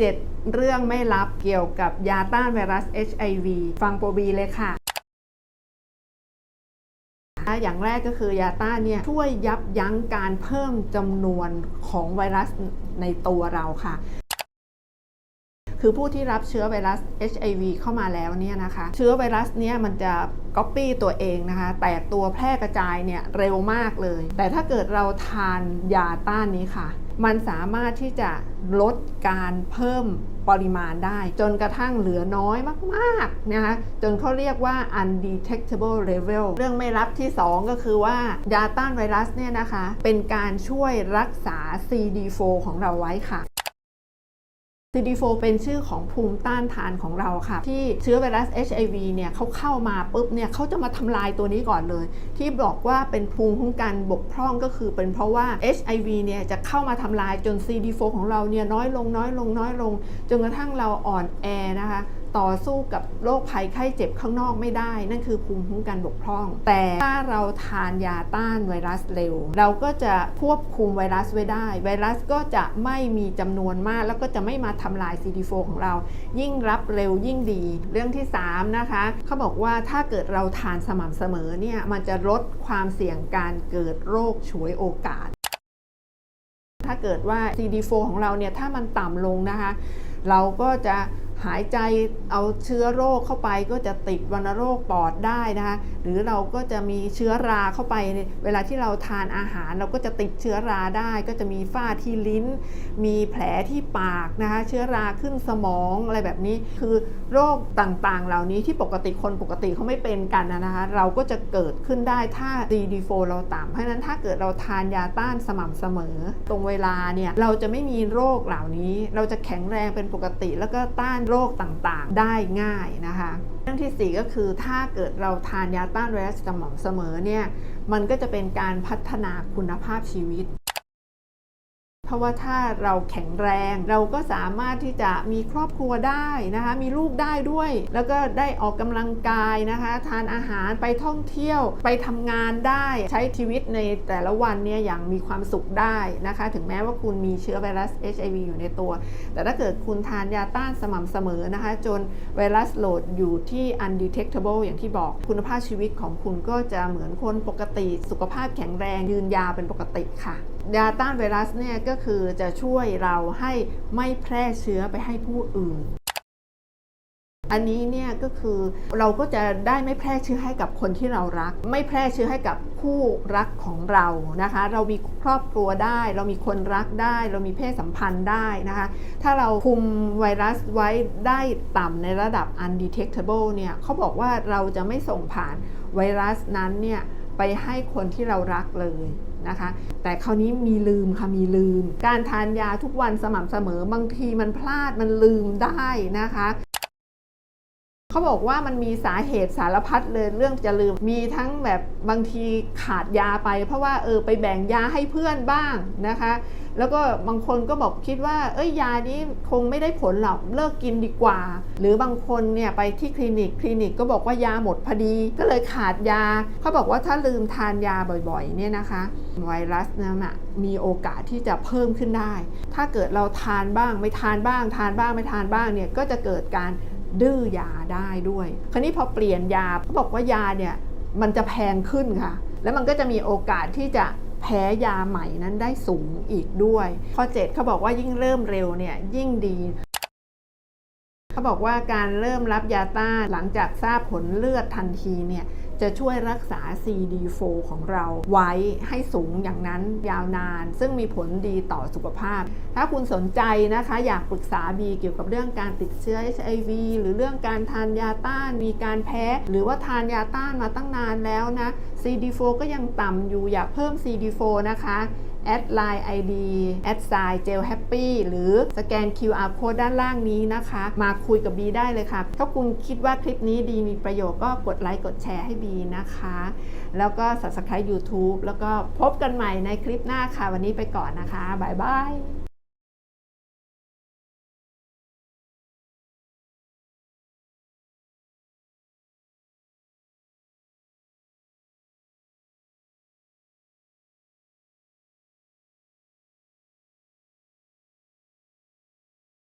7 เรื่องไม่ลับเกี่ยวกับยาต้านไวรัส HIV ฟังโปรบีเลยค่ะ อย่างแรกก็คือยาต้านเนี่ยช่วยยับยั้งการเพิ่มจำนวนของไวรัสในตัวเราค่ะ คือผู้ที่รับเชื้อไวรัส HIV เข้ามาแล้วเนี่ยนะคะ เชื้อไวรัสเนี่ยมันจะก๊อปปี้ตัวเองนะคะ แตกตัวแพร่กระจายเนี่ยเร็วมากเลย แต่ถ้าเกิดเราทานยาต้านนี้ค่ะ มันสามารถที่จะลดการเพิ่มปริมาณได้ จนกระทั่งเหลือน้อยมากๆนะคะจนเขาเรียกว่า undetectable level เรื่องไม่รับที่ 2 ก็คือว่า ยาต้านไวรัสเนี่ยนะคะ เป็นการช่วยรักษา CD4 ของเราไว้ค่ะ CD4 เป็นชื่อของภูมิต้านทานของเราค่ะ ที่เชื้อไวรัส HIV เนี่ยเขาเข้ามาปุ๊บเนี่ยเขาจะมาทำลายตัวนี้ก่อนเลย ที่บอกว่าเป็นภูมิคุ้มกันบกพร่องก็คือเป็นเพราะว่า HIV เนี่ยจะเข้ามาทำลายจน CD4 ของเราเนี่ยน้อยลงน้อยลงน้อยลง จนกระทั่งเราอ่อนแอนะคะ ต่อสู้กับโรคภัยไข้เจ็บข้างนอกไม่ได้ นั่นคือภูมิคุ้มกันบกพร่อง แต่ถ้าเราทานยาต้านไวรัสเร็ว เราก็จะควบคุมไวรัสไว้ได้ ไวรัสก็จะไม่มีจำนวนมาก แล้วก็จะไม่มาทำลาย CD4 ของเรา ยิ่งรับเร็วยิ่งดี เรื่องที่ 3 นะคะ เขาบอกว่าถ้าเกิดเราทานสม่ำเสมอเนี่ยมันจะลดความเสี่ยงการเกิดโรคฉวยโอกาส ถ้าเกิดว่า CD4 ของเราเนี่ยถ้ามันต่ำลงนะคะ เราก็จะหายใจเอาเชื้อโรคเข้าไปก็จะติดวัณโรคปอดได้นะคะหรือเราก็จะมีเชื้อราเข้าไป เวลาที่เราทานอาหารเราก็จะติดเชื้อราได้ ก็จะมีฝ้าที่ลิ้น มีแผลที่ปากนะคะเชื้อราขึ้นสมองอะไรแบบนี้คือโรคต่างๆ เหล่านี้ที่ปกติคนปกติเขาไม่เป็นกันนะคะเราก็จะเกิดขึ้นได้ถ้า CD4 เราต่ำเพราะฉะนั้นถ้าเกิดเราทานยาต้านสม่ำเสมอ ตรงเวลาเนี่ยเราจะไม่มีโรคเหล่านี้ เราจะแข็งแรงเป็นปกติแล้วก็ต้านโรคต่างๆ ได้ง่ายนะคะเรื่องที่ 4 ก็คือถ้าเกิดเราทานยาต้านไวรัสสม่ำเสมอเนี่ยมันก็จะเป็นการพัฒนาคุณภาพชีวิต เพราะว่าถ้าเราแข็งแรง เราก็สามารถที่จะมีครอบครัวได้นะคะ มีลูกได้ด้วย แล้วก็ได้ออกกำลังกายนะคะ ทานอาหารไปท่องเที่ยวไปทำงานได้ใช้ชีวิตในแต่ละวันเนี่ยอย่างมีความสุขได้นะคะ ถึงแม้ว่าคุณมีเชื้อไวรัส HIV อยู่ในตัว แต่ถ้าเกิดคุณทานยาต้านสม่ำเสมอนะคะ จนไวรัสโหลดอยู่ที่ undetectable อย่างที่บอกคุณภาพชีวิตของคุณก็จะเหมือนคนปกติสุขภาพแข็งแรงยืนยาวเป็นปกติค่ะ ยาต้านไวรัสเนี่ยก็คือจะช่วยเราให้ไม่แพร่เชื้อไปให้ผู้อื่น อันนี้เนี่ยก็คือเราก็จะได้ไม่แพร่เชื้อให้กับคนที่เรารัก ไม่แพร่เชื้อให้กับคู่รักของเรานะคะ เรามีครอบครัวได้ เรามีคนรักได้ เรามีเพศสัมพันธ์ได้นะคะ ถ้าเราคุมไวรัสไว้ได้ต่ำในระดับ undetectable เนี่ยเขาบอกว่าเราจะไม่ส่งผ่านไวรัสนั้นเนี่ยไปให้คนที่เรารักเลย นะคะ แต่คราวนี้มีลืมค่ะมีลืม การทานยาทุกวันสม่ำเสมอบางทีมันพลาดมันลืมได้นะคะ เขาบอกว่ามันมีสาเหตุสารพัดเลยเรื่องจะลืมมีทั้งแบบบางทีขาดยาไป เพราะว่าเออไปแบ่งยาให้เพื่อนบ้างนะคะ แล้วก็บางคนก็บอกคิดว่า เอ้ยยานี้คงไม่ได้ผลหรอกเลิกกินดีกว่า หรือบางคนเนี่ยไปที่คลินิกคลินิกก็บอกว่ายาหมดพอดี ก็เลยขาดยา เขาบอกว่าถ้าลืมทานยาบ่อยๆ เนี่ยนะคะ ไวรัสนั้นนะมีโอกาสที่จะเพิ่มขึ้นได้ ถ้าเกิดเราทานบ้างไม่ทานบ้าง ทานบ้างไม่ทานบ้างเนี่ยก็จะเกิดการ ดื้อยาได้ด้วย คราวนี้พอเปลี่ยนยาเขาบอกว่ายาเนี่ยมันจะแพงขึ้นค่ะ แล้วมันก็จะมีโอกาสที่จะแพ้ยาใหม่นั้นได้สูงอีกด้วย ข้อ7เขาบอกว่ายิ่งเริ่มเร็วเนี่ยยิ่งดีเขาบอกว่าการเริ่มรับยาต้านหลังจากทราบผลเลือดทันทีเนี่ยจะช่วยรักษา CD4 ของเราไว้ให้สูงอย่างนั้นยาวนาน ซึ่งมีผลดีต่อสุขภาพ ถ้าคุณสนใจนะคะอยากปรึกษาบีเกี่ยวกับเรื่องการติดเชื้อ HIV หรือเรื่องการทานยาต้านมีการแพ้ หรือว่าทานยาต้านมาตั้งนานแล้วนะ CD4 ก็ยังต่ำอยู่อยากเพิ่ม CD4 นะคะแอดไลน์ ID แอดไซน์เจลแฮปปี้หรือสแกน QR code ด้านล่างนี้นะคะ มาคุยกับบีได้เลยค่ะ ถ้าคุณคิดว่าคลิปนี้ดีมีประโยชน์ก็กดไลค์กดแชร์ให้บีนะคะ แล้วก็ subscribe YouTube แล้วก็พบกันใหม่ในคลิปหน้าค่ะ วันนี้ไปก่อนนะคะ บ๊ายบาย